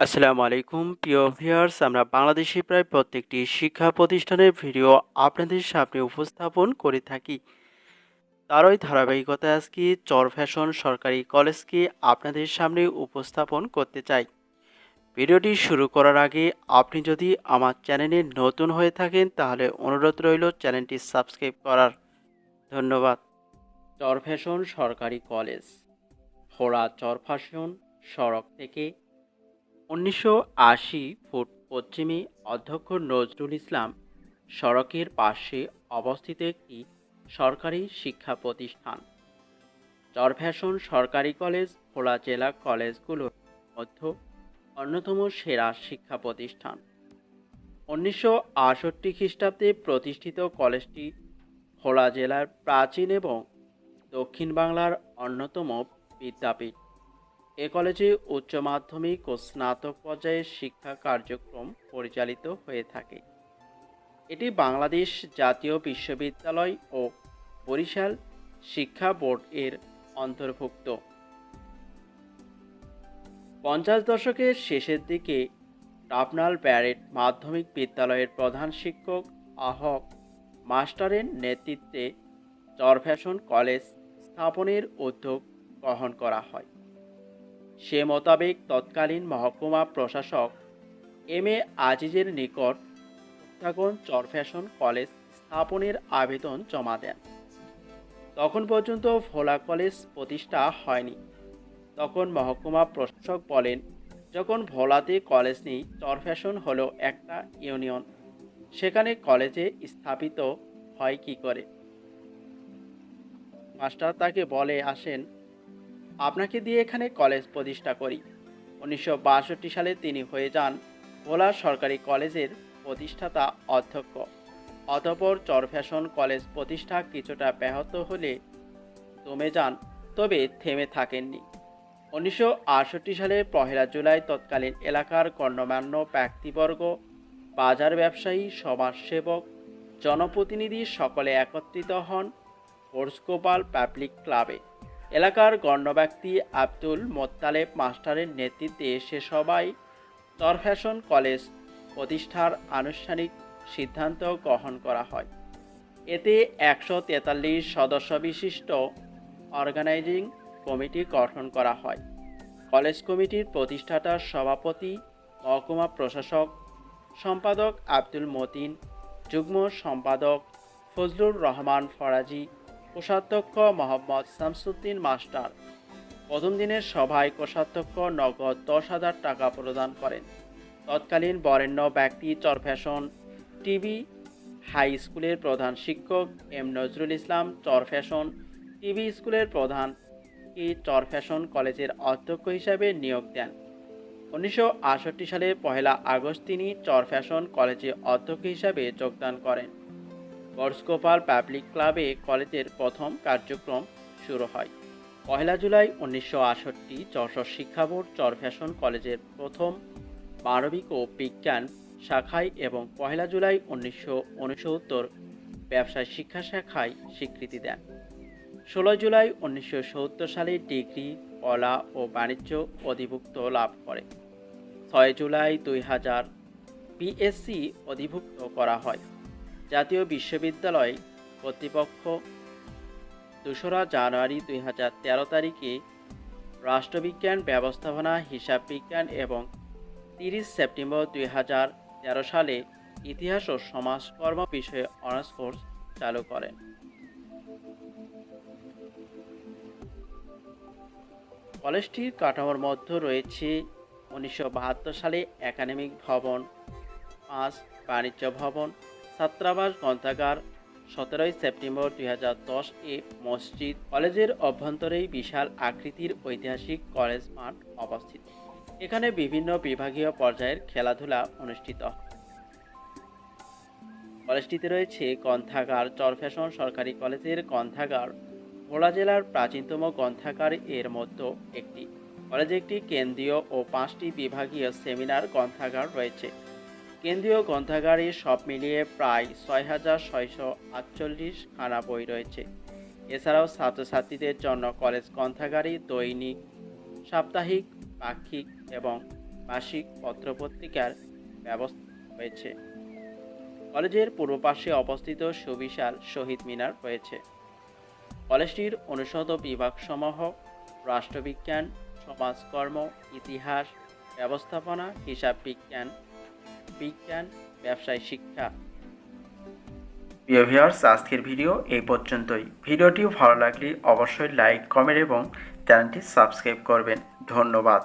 আসসালামু আলাইকুম, প্রিয় ভিউয়ার্স। আমরা বাংলাদেশে প্রায় প্রত্যেকটি শিক্ষা প্রতিষ্ঠানের ভিডিও আপনাদের সামনে উপস্থাপন করে থাকি। তারই ধারাবাহিকতা আজকে চর ফ্যাশন সরকারি কলেজকে আপনাদের সামনে উপস্থাপন করতে চাই। ভিডিওটি শুরু করার আগে আপনি যদি আমার চ্যানেলে নতুন হয়ে থাকেন, তাহলে অনুরোধ রইল চ্যানেলটি সাবস্ক্রাইব করার। ধন্যবাদ। চর ফ্যাশন সরকারি কলেজ, ফোড়া চর ফ্যাশন সড়ক থেকে উনিশশো আশি ফুট পশ্চিমে অধ্যক্ষ নজরুল ইসলাম সড়কের পাশে অবস্থিত একটি সরকারি শিক্ষা প্রতিষ্ঠান। চরফ্যাশন সরকারি কলেজ, ভোলা জেলা কলেজগুলোর মধ্যে অন্যতম সেরা শিক্ষা প্রতিষ্ঠান। উনিশশো আটষট্টি খ্রিস্টাব্দে প্রতিষ্ঠিত কলেজটি ভোলা জেলার প্রাচীন এবং দক্ষিণ বাংলার অন্যতম বিদ্যাপীঠ। এ কলেজে উচ্চ মাধ্যমিক ও স্নাতক পর্যায়ের শিক্ষা কার্যক্রম পরিচালিত হয়ে থাকে। এটি বাংলাদেশ জাতীয় বিশ্ববিদ্যালয় ও বরিশাল শিক্ষা বোর্ড এর অন্তর্ভুক্ত। পঞ্চাশ দশকের শেষের দিকে টাপনাল ব্যারেট মাধ্যমিক বিদ্যালয়ের প্রধান শিক্ষক, আহক, মাস্টারের নেতৃত্বে চরফ্যাশন কলেজ স্থাপনের উদ্যোগ গ্রহণ করা হয়। সে মোতাবেক তৎকালীন মহকুমা প্রশাসক এম এ আজিজের নিকট উত্থাগন চরফ্যাশন কলেজ স্থাপনের আবেদন জমা দেন। তখন পর্যন্ত ভোলা কলেজ প্রতিষ্ঠা হয়নি। তখন মহকুমা প্রশাসক বলেন, যখন ভোলাতে কলেজ নেই চরফ্যাশন হলো একটা ইউনিয়ন। সেখানে কলেজে স্থাপিত হয় কি করে? মাস্টার তাকে বলে আসেন আপনাকে দিয়ে এখানে কলেজ প্রতিষ্ঠা করি। উনিশশো বাষট্টি সালে তিনি হয়ে যান ভোলা সরকারি কলেজের প্রতিষ্ঠাতা অধ্যক্ষ। অতপর চরফ্যাশন কলেজ প্রতিষ্ঠা কিছুটা ব্যাহত হলে দমে যান, তবে থেমে থাকেননি। উনিশশো আটষট্টি সালে পহেলা জুলাই তৎকালীন এলাকার গণ্যমান্য ব্যক্তিবর্গ, বাজার ব্যবসায়ী, সমাজসেবক, জনপ্রতিনিধি সকলে একত্রিত হন কোর্সকোপাল পাবলিক ক্লাবে। এলাকার গণ্যব্যক্তি আব্দুল মোত্তালেব মাস্টারের নেতৃত্বে সে সবাই তরফ্যাশন কলেজ প্রতিষ্ঠার আনুষ্ঠানিক সিদ্ধান্ত গ্রহণ করা হয়। এতে একশো তেতাল্লিশ সদস্য বিশিষ্ট অর্গানাইজিং কমিটি গঠন করা হয়। কলেজ কমিটির প্রতিষ্ঠাতার সভাপতি, মহকুমা প্রশাসক, সম্পাদক আব্দুল মতিন, যুগ্ম সম্পাদক ফজলুর রহমান ফরাজি কোষাধ্যক্ষ মোহাম্মদ শামসুদ্দিন মাস্টার। প্রথম দিনের সভায় কোষাধ্যক্ষ নগদ দশ হাজার টাকা প্রদান করেন। তৎকালীন বরেণ্য ব্যক্তি চরফ্যাশন টিভি, হাই স্কুলের প্রধান শিক্ষক এম নজরুল ইসলাম চরফ্যাশন টিভি স্কুলের প্রধান কি চরফ্যাশন কলেজের অধ্যক্ষ হিসাবে নিয়োগ দেন। উনিশশো আটষট্টি সালে পহেলা আগস্ট তিনি চরফ্যাশন কলেজে অধ্যক্ষ হিসাবে যোগদান করেন। বর্ষগোপাল পাবলিক ক্লাবে কলেজের প্রথম কার্যক্রম শুরু হয়। পহেলা জুলাই উনিশশো শিক্ষা বোর্ড চরফ্যাশন কলেজের প্রথম মানবিক ও বিজ্ঞান শাখায় এবং পহেলা জুলাই উনিশশো উনসত্তর ব্যবসায় শিক্ষা শাখায় স্বীকৃতি দেন। ষোলো জুলাই উনিশশো সত্তর সালে ডিগ্রি, কলা ও বাণিজ্য অধিভুক্ত লাভ করে। ছয় জুলাই দুই হাজার বিএসসি অধিভুক্ত করা হয়। জাতীয় বিশ্ববিদ্যালয় কর্তৃপক্ষ দোসরা জানুয়ারি দুই হাজার তেরো তারিখে রাষ্ট্রবিজ্ঞান ব্যবস্থাপনা, হিসাব বিজ্ঞান এবং তিরিশ সেপ্টেম্বর দুই হাজার তেরো সালে ইতিহাস ও সমাজকর্ম বিষয়ে অনার্স কোর্স চালু করেন। কলেজটির কাঠামোর মধ্যে রয়েছে উনিশশো বাহাত্তর সালে একাডেমিক ভবন, পাঁচ বাণিজ্য ভবন ছাত্রাবাস গ্রন্থাগার, সতেরোই সেপ্টেম্বর দুই হাজার দশ এ মসজিদ কলেজের অভ্যন্তরেই বিশাল আকৃতির ঐতিহাসিক কলেজ মাঠ অবস্থিত। এখানে বিভিন্ন বিভাগীয় পর্যায়ের খেলাধুলা অনুষ্ঠিত কলেজটিতে রয়েছে গ্রন্থাগার, চরফ্যাশন সরকারি কলেজের গ্রন্থাগার, ভোলা জেলার প্রাচীনতম গ্রন্থাগার এর মধ্যে একটি। কলেজে একটি কেন্দ্রীয় ও পাঁচটি বিভাগীয় সেমিনার গ্রন্থাগার রয়েছে। কেন্দ্রীয় গ্রন্থাগারে সব মিলিয়ে প্রায় ছয় হাজার ছয়শো আটচল্লিশ খানা বই রয়েছে। এছাড়াও ছাত্রছাত্রীদের জন্য কলেজ গ্রন্থাগারে দৈনিক, সাপ্তাহিক, পাক্ষিক এবং মাসিক পত্রপত্রিকার ব্যবস্থা হয়েছে কলেজের পূর্ব পাশে অবস্থিত সুবিশাল শহীদ মিনার রয়েছে। কলেজটির অনুষদ বিভাগসমূহ রাষ্ট্রবিজ্ঞান, সমাজকর্ম, ইতিহাস, ব্যবস্থাপনা, হিসাব বিজ্ঞান বিজ্ঞান, ব্যবসায় শিক্ষা। প্রিয় ভিউয়ার্স আজকের ভিডিও এই পর্যন্তই। ভিডিওটি ভালো লাগলে অবশ্যই লাইক কমেন্ট এবং চ্যানেলটি সাবস্ক্রাইব করবেন। ধন্যবাদ।